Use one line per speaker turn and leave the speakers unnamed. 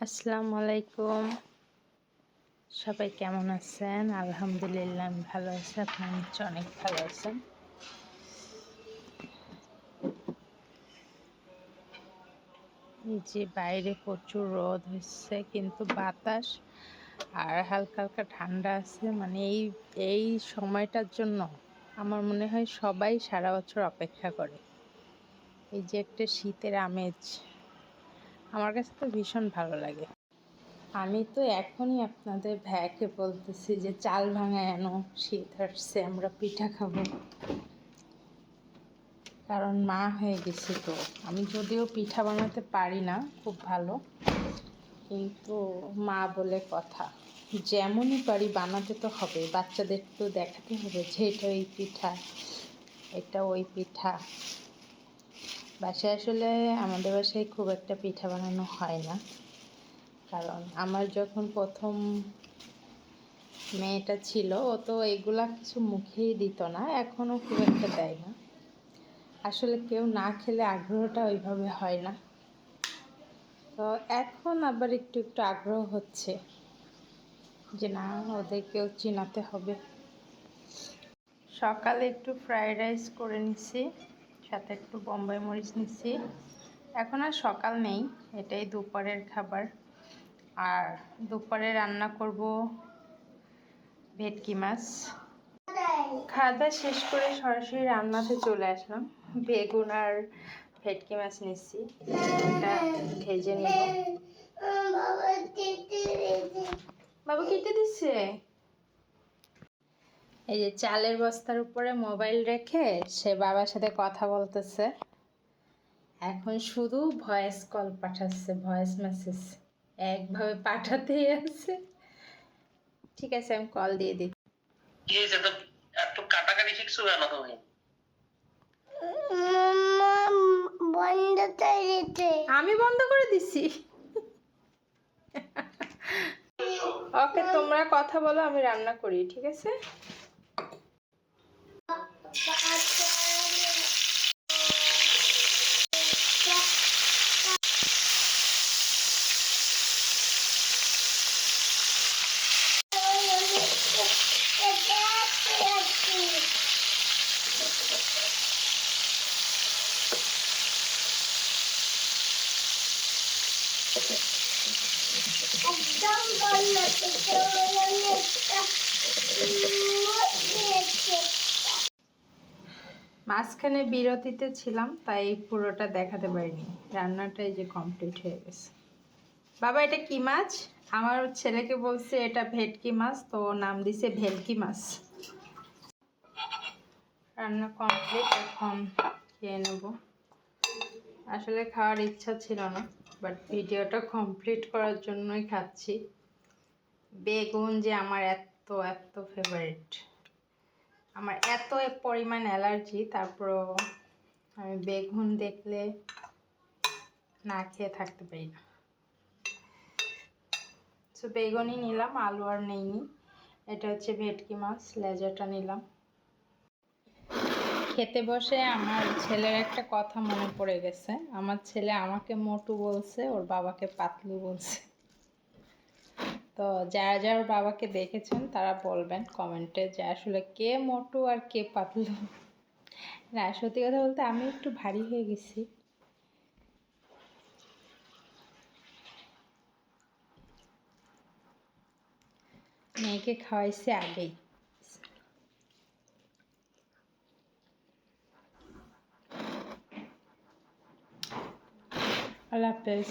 আসসালামু আলাইকুম। সবাই কেমন আছেন? আলহামদুলিল্লাহ, আমি ভালো আছি। আপনি নিশ্চয় অনেক ভালো আছেন। এই যে বাইরে প্রচুর রোদ হচ্ছে, কিন্তু বাতাস আর হালকা হালকা ঠান্ডা আছে। মানে এই এই সময়টার জন্য আমার মনে হয় সবাই সারা বছর অপেক্ষা করে। এই যে একটা শীতের আমেজ। আমার কাছে তো ভীষণ ভালো লাগে। আমি তো এখনই আপনাদের ভ্যাকে বলতেছি যে, চাল ভাঙা এনো, শীত আসছে, আমরা পিঠা খাব। কারণ মা হয়ে গেছে তো। আমি যদিও পিঠা বানাতে পারি না, খুব ভালো। কিন্তু মা বলে কথা, যেমনই পারি বানাতে তো হবে। বাচ্চাদের তো দেখাতে হবে যে, এটা ওই পিঠা, এটা ওই পিঠা। বাসায় আসলে আমাদের বাসায় খুব একটা পিঠা বানানো হয় না। কারণ আমার যখন প্রথম মেয়েটা ছিল, ও তো এগুলা কিছু মুখেই দিত না, এখনও খুব একটা দেয় না। আসলে কেউ না খেলে আগ্রহটা ওইভাবে হয় না। তো এখন আবার একটু একটু আগ্রহ হচ্ছে যে না ওদেরকেও চিনাতে হবে। সকালে একটু ফ্রাইড রাইস করে নিছি। সাথে একটু বম্বাই মরিচ নিচ্ছি। এখন আর সকাল নেই, এটাই দুপুরের খাবার। আর দুপুরে রান্না করব ভেটকি মাছ। খাওয়া দাওয়া শেষ করে সরাসরি রান্নাতে চলে আসলাম। বেগুন আর ভেটকি মাছ নিচ্ছি। এটা ভেজে নিব। বাবা কেটে দিচ্ছে? এই যে চালের বস্তার উপরে মোবাইল রেখে সে বাবার সাথে কথা বলতেছে। এখন শুধু ভয়েস কল পাঠাচ্ছে ভয়েস মেসেজ একভাবে পাঠাতেই আছে। ঠিক আছে আমি কল দিয়ে দিই
কি হয়েছে? তো এত কাটাকাটি শিখছো কেন তুমি?
বন্ধ করে
আমি বন্ধ করে দিছি। ওকে তোমরা কথা বলো আমি রান্না করি ঠিক আছে
একদম বন্ধ
মাঝখানে বিরতিতে ছিলাম, তাই পুরোটা দেখাতে পারিনি। রান্নাটা এই যে কমপ্লিট হয়ে গেছে। বাবা, এটা কি মাছ? আমার ছেলেকে বলছে এটা ভেটকি মাছ, তো নাম দিছে ভেলকি মাছ। রান্না কমপ্লিট এখন খেয়ে নেব। আসলে খাওয়ার ইচ্ছা ছিল না। বাট ভিডিওটা কমপ্লিট করার জন্যই খাচ্ছি। বেগুন যে আমার এত এত ফেভারিট আমার এত পরিমাণ অ্যালার্জি, তারপরও আমি বেগুন দেখলে না খেয়ে থাকতে পারি না। সো বেগুনই নিলাম, আলু আর নেইনি। এটা হচ্ছে ভেটকি মাছ লেজাটা নিলাম। খেতে বসে আমার ছেলের একটা কথা মনে পড়ে গেছে। আমার ছেলে আমাকে মোটু বলছে, ওর বাবাকে পাতলু বলছে। তো যারা যারা বাবাকে দেখেছেন, তারা বলবেন কমেন্টে যে আসলে কে মোটু আর কে পাতলু। না, সত্যি কথা বলতে আমি একটু ভারী হয়ে গেছি। মেয়েকে খাওয়াইছে আগেই। আল্লাহ হাফেজ